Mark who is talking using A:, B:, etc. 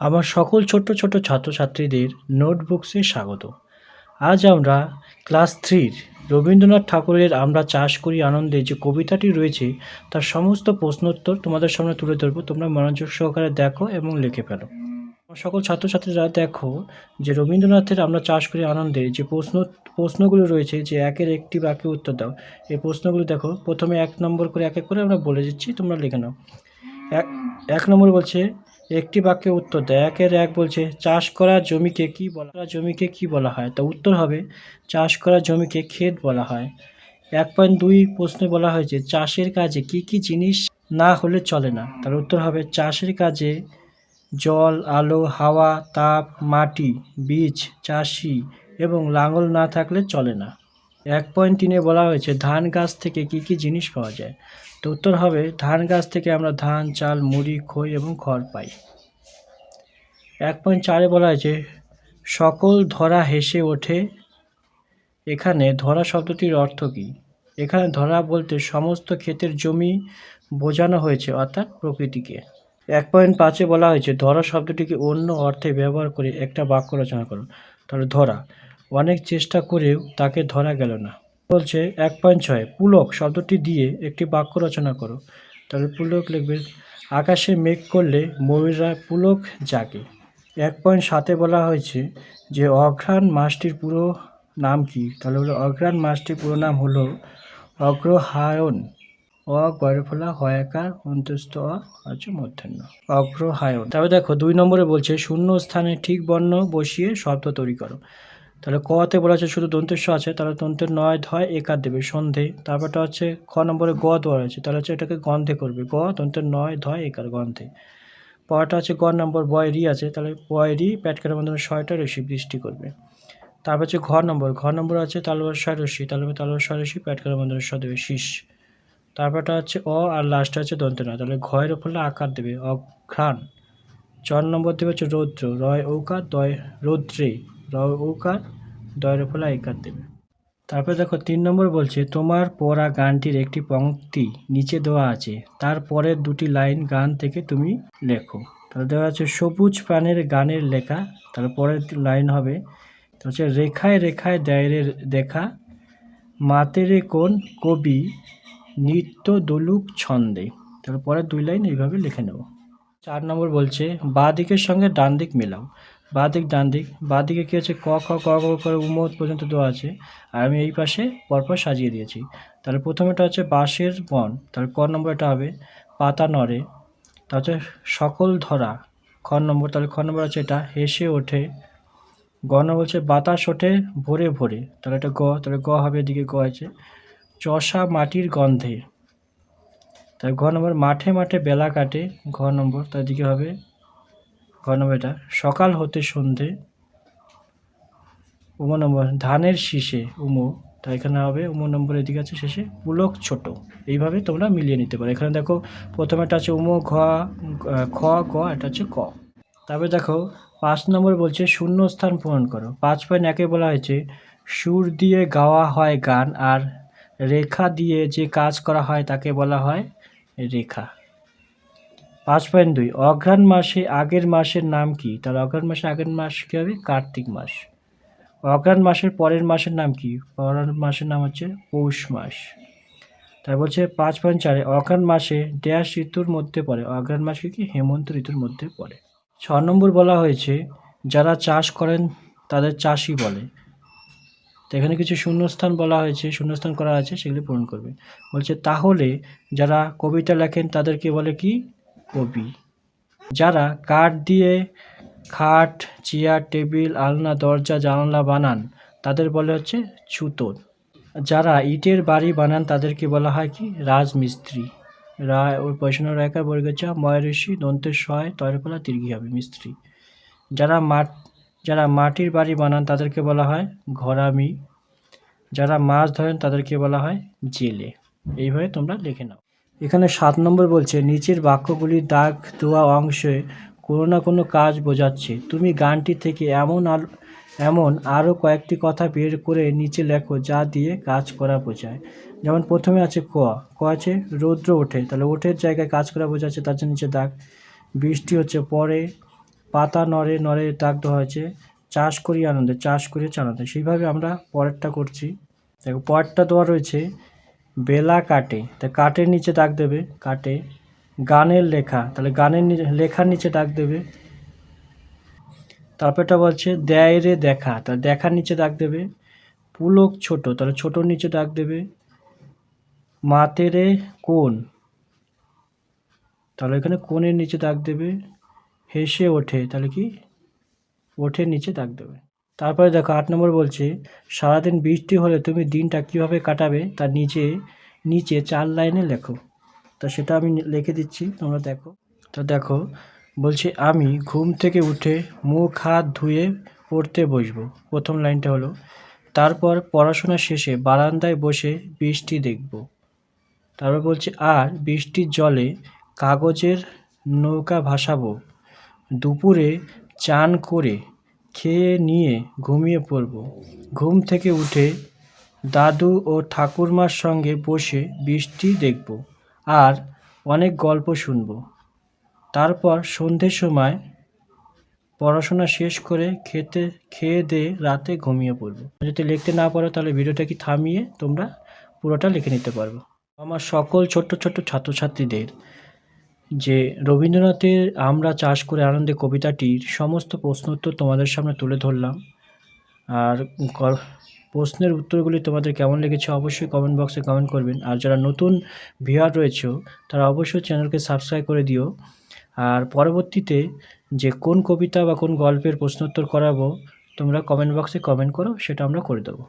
A: আমার সকল ছোট্ট ছোট্ট ছাত্রছাত্রীদের নোটবুকসে স্বাগত। আজ আমরা ক্লাস থ্রির রবীন্দ্রনাথ ঠাকুরের আমরা চাষ করি আনন্দে যে কবিতাটি রয়েছে, তার সমস্ত প্রশ্নোত্তর তোমাদের সামনে তুলে ধরবো। তোমরা মনোযোগ সহকারে দেখো এবং লিখে ফেলো। আমার সকল ছাত্রছাত্রীরা দেখো যে রবীন্দ্রনাথের আমরা চাষ করি আনন্দে যে প্রশ্ন, প্রশ্নগুলো রয়েছে যে একের একটি বাক্যে উত্তর দাও। এই প্রশ্নগুলো দেখো, প্রথমে এক নম্বর করে এক এক করে আমরা বলে দিচ্ছি, তোমরা লিখে নাও। এক এক নম্বর বলছে একটি বাক্যে উত্তর দেয়, একের এক বলছে, চাষ করা জমিকে কি বলা জমিকে কি বলা হয়? তা উত্তর হবে, চাষ করা জমিকে ক্ষেত বলা হয়। এক পয়েন্ট দুই প্রশ্নে বলা হয়েছে, চাষের কাজে কি কি জিনিস না হলে চলে না? তার উত্তর হবে, চাষের কাজে জল, আলো, হাওয়া, তাপ, মাটি, বীজ, চাষি এবং লাঙল না থাকলে চলে না। এক পয়েন্ট তিনে বলা হয়েছে, ধান গাছ থেকে কি কি জিনিস পাওয়া যায়? তো উত্তর হবে, ধান গাছ থেকে আমরা ধান, চাল, মুড়ি, খই এবং খড় পাই। এক পয়েন্ট চারে বলা হয়েছে, সকল ধরা হেসে ওঠে, এখানে ধরা শব্দটির অর্থ কী? এখানে ধরা বলতে সমস্ত ক্ষেতের জমি বোঝানো হয়েছে, অর্থাৎ প্রকৃতিকে। এক পয়েন্ট পাঁচে বলা হয়েছে, ধরা শব্দটিকে অন্য অর্থে ব্যবহার করে একটা বাক্য রচনা করো তাহলে ধরা। অনেক চেষ্টা করেও তাকে ধরা গেল না। বলছে, এক পয়েন্ট ছয়, পুলক শব্দটি দিয়ে একটি বাক্য রচনা করো। তাহলে পুলক লিখবে, আকাশে মেঘ করলে ময়ূররা পুলক জাগে। এক পয়েন্ট সাতে বলা হয়েছে যে, অঘ্রাণ মাসটির পুরো নাম কি? তাহলে হলো অঘ্রাণ মাসটির পুরো নাম হলো অগ্রহায়ণ। অ গয়ফলা হয়াকার, অন্তস্থ অ হচ্ছে মধ্যাহ্ন। অগ্রহায়ণ। তারপরে দেখো, দুই নম্বরে বলছে, শূন্য স্থানে ঠিক বর্ণ বসিয়ে শব্দ তৈরি করো। তাহলে কতে বলা আছে শুধু দন্তেস্ব আছে, তাহলে দন্তের নয় ধয় একার দেবে, সন্ধে। তারপরটা হচ্ছে খ নম্বরে গ দেওয়া আছে তাহলে হচ্ছে এটাকে গন্ধে করবে। গ, দন্তের নয়, ধয় একার গন্ধে। পরটা হচ্ছে গ নম্বর বয় রি আছে, তাহলে বয় রি প্যাটকারের মাধ্যমে ছয়টা রশি বৃষ্টি করবে। তারপর হচ্ছে ঘ নম্বর ঘ নম্বর আছে তালবার রশি তাহলে তালবার রশি প্যাটকারের মাধ্যমে স দেবে শীষ। তারপরটা হচ্ছে অ আর লাস্টে হচ্ছে দন্তে নয়, তাহলে ঘয়ের ওপর আকার দেবে, অঘ্রাণ। চার নম্বর দেবে হচ্ছে রৌদ্র, রয় ঔকার, দয় রৌদ্রে। রয় ঔকার দয়ের ওপর একার দেবে তারপরে দেখো তিন নম্বর বলছে, তোমার পড়া গানটির একটি পংক্তি নিচে দেওয়া আছে। তার পরের দুটি লাইন গান থেকে তুমি লেখো। তাহলে দেওয়া আছে, সবুজ প্রাণের গানের লেখা তার পরের লাইন হবে হচ্ছে, রেখায় রেখায় দেয়রে দেখা, মাতেরে কোন কবি নিত্য দলুক ছন্দে। তারপরে পরের দুই লাইন এইভাবে লিখে নেব। চার নম্বর বলছে, বাঁ দিকের সঙ্গে ডান দিক মেলাও। বাঁ দিক, ডান দিক। বাঁ দিকে কী আছে? ক, খ ক খ করে উমোদ পর্যন্ত দেওয়া আছে। আর আমি এই পাশে পরপর সাজিয়ে দিয়েছি। তাহলে প্রথমেটা হচ্ছে বাঁশের বন। তাহলে ক নম্বর এটা হবে? পাতা নড়ে। তা হচ্ছে সকল ধরা। খ নম্বর, তাহলে খ নম্বর হচ্ছে এটা, হেসে ওঠে। গ নম্বর হচ্ছে বাতাস ওঠে ভোরে ভোরে। তাহলে এটা গ, তাহলে গ হবে এদিকে গ আছে। চষা মাটির গন্ধে। তাহলে ঘ নম্বর মাঠে মাঠে বেলা কাটে। ঘ নম্বর তার দিকে হবে ঘ নম্বর এটা? সকাল হতে সন্ধে, উম নম্বর, ধানের শীষে, উমো, তা এখানে হবে, উমো নম্বর এদিকে আছে শেষে, পুলক ছোট, এইভাবে তোমরা মিলিয়ে নিতে পারো। এখানে দেখো প্রথমেটা আছে উমো, ঘ, খ গ এটা হচ্ছে ক। তারপরে দেখো, পাঁচ নম্বর বলছে শূন্য স্থান পূরণ করো। পাঁচ পয়েন্ট একে বলা হয়েছে, সুর দিয়ে গাওয়া হয় গান, আর রেখা দিয়ে যে কাজ করা হয় তাকে বলা হয় রেখা। পাঁচ পয়েন্ট দুই। অঘ্রাণ মাসে আগের মাসের নাম কি? তাহলে অঘ্রাণ মাসে আগের মাস কী হবে? কার্তিক মাস। অঘ্রাণ মাসের পরের মাসের নাম কি? পরের মাসের নাম হচ্ছে পৌষ মাস। তার বলছে পাঁচ পয়েন্ট চারে, অঘ্রাণ মাসে ড্যাশ ঋতুর মধ্যে পড়ে। অঘ্রাণ মাসে কি? হেমন্ত ঋতুর মধ্যে পড়ে। ছ নম্বর বলা হয়েছে, যারা চাষ করেন তাদের চাষি বলে। তো এখানে কিছু শূন্যস্থান বলা হয়েছে, শূন্যস্থান করা আছে, সেগুলি পূরণ করবে। বলছে, তাহলে যারা কবিতা লেখেন তাদেরকে বলে কি? কবি, যারা কাঠ দিয়ে খাট, চেয়ার, টেবিল, আলনা, দরজা, জানালা বানান, তাদের বলে হচ্ছে ছুতোর যারা ইটের বাড়ি বানান, তাদেরকে বলা হয় কি? রাজমিস্ত্রি। রায় ওর পয়সানো রায়কার বর্গেচা ময়ঋষি দন্তের সহায় তয়রকলা দীর্ঘি হবে মিস্ত্রি। যারা মাঠ, যারা মাটির বাড়ি বানান, তাদেরকে বলা হয় ঘরামি। যারা মাছ ধরেন, তাদেরকে বলা হয় জেলে। এইভাবে তোমরা লিখে নাও। এখানে সাত নম্বর বলছে, নিচের বাক্যগুলির দাগ দেওয়া অংশে কোনো না কোনো কাজ বোঝাচ্ছে। তুমি গানটি থেকে এমন আর এমন আরও কয়েকটি কথা বের করে নিচে লেখো যা দিয়ে কাজ করা বোঝায়। যেমন প্রথমে আছে ক ক আছে রৌদ্র ওঠে, তাহলে ওঠের জায়গায় কাজ করা বোঝাচ্ছে, তার জন্য নিচে দাগ। বৃষ্টি হচ্ছে পরে, পাতা নড়ে নড়ে দাগ দেওয়া হয়েছে, চাষ করি আনন্দে, চাষ করি আনন্দে। সেইভাবে আমরা পরেরটা করছি। দেখো, পরেরটা দেওয়া রয়েছে বেলা কাটে। তা কাটের নিচে ডাক দেবে, কাটে। গানের লেখা, তাহলে গানের লেখার নিচে ডাক দেবে। তারপরটা বলছে, দেয় রে দেখা। তাহলে দেখার নিচে ডাক দেবে, পুলক ছোট। তাহলে ছোটোর নিচে ডাক দেবে মাতেরে কোন? তাহলে এখানে কোণের নিচে দাগ দেবে, হেসে ওঠে। তাহলে কি? ওঠে নিচে দাগ দেবে। তারপরে দেখো আট নম্বর বলছে, সারাদিন বৃষ্টি হলে তুমি দিনটা কীভাবে কাটাবে তার নিচে নিচে চার লাইনে লেখো। তা সেটা আমি লিখে দিচ্ছি, তোমরা দেখো। তো দেখো, বলছে, আমি ঘুম থেকে উঠে মুখ, হাত ধুয়ে পড়তে বসবো। প্রথম লাইনটা হলো, তারপর পড়াশোনা শেষে বারান্দায় বসে বৃষ্টি দেখব। তারপর বলছে, আর বৃষ্টির জলে কাগজের নৌকা ভাসাবো। দুপুরে চান করে খেয়ে নিয়ে ঘুমিয়ে পড়ব। ঘুম থেকে উঠে দাদু ও ঠাকুরমার সঙ্গে বসে বৃষ্টি দেখব আর অনেক গল্প শুনব। তারপর সন্ধ্যের সময় পড়াশোনা শেষ করে খেতে, খেয়ে দিয়ে রাতে ঘুমিয়ে পড়ব। যদি লিখতে না পারো তাহলে ভিডিওটা কি থামিয়ে তোমরা পুরোটা লিখে নিতে পারব আমার সকল ছোট্ট ছোট্ট ছাত্রছাত্রীদের যে রবীন্দ্রনাথের আমরা চাষ করে আনন্দে কবিতাটির সমস্ত প্রশ্ন উত্তর তোমাদের সামনে তুলে ধরলাম। আর প্রশ্নের উত্তরগুলি তোমাদের কেমন লেগেছে অবশ্যই কমেন্ট বক্সে কমেন্ট করবেন। আর যারা নতুন ভিউয়ার রয়েছে, তারা অবশ্যই চ্যানেলকে সাবস্ক্রাইব করে দিও। আর পরবর্তীতে যে কোন কবিতা বা কোন গল্পের প্রশ্নোত্তর করাবো, তোমরা কমেন্ট বক্সে কমেন্ট করো, সেটা আমরা করে দেবো।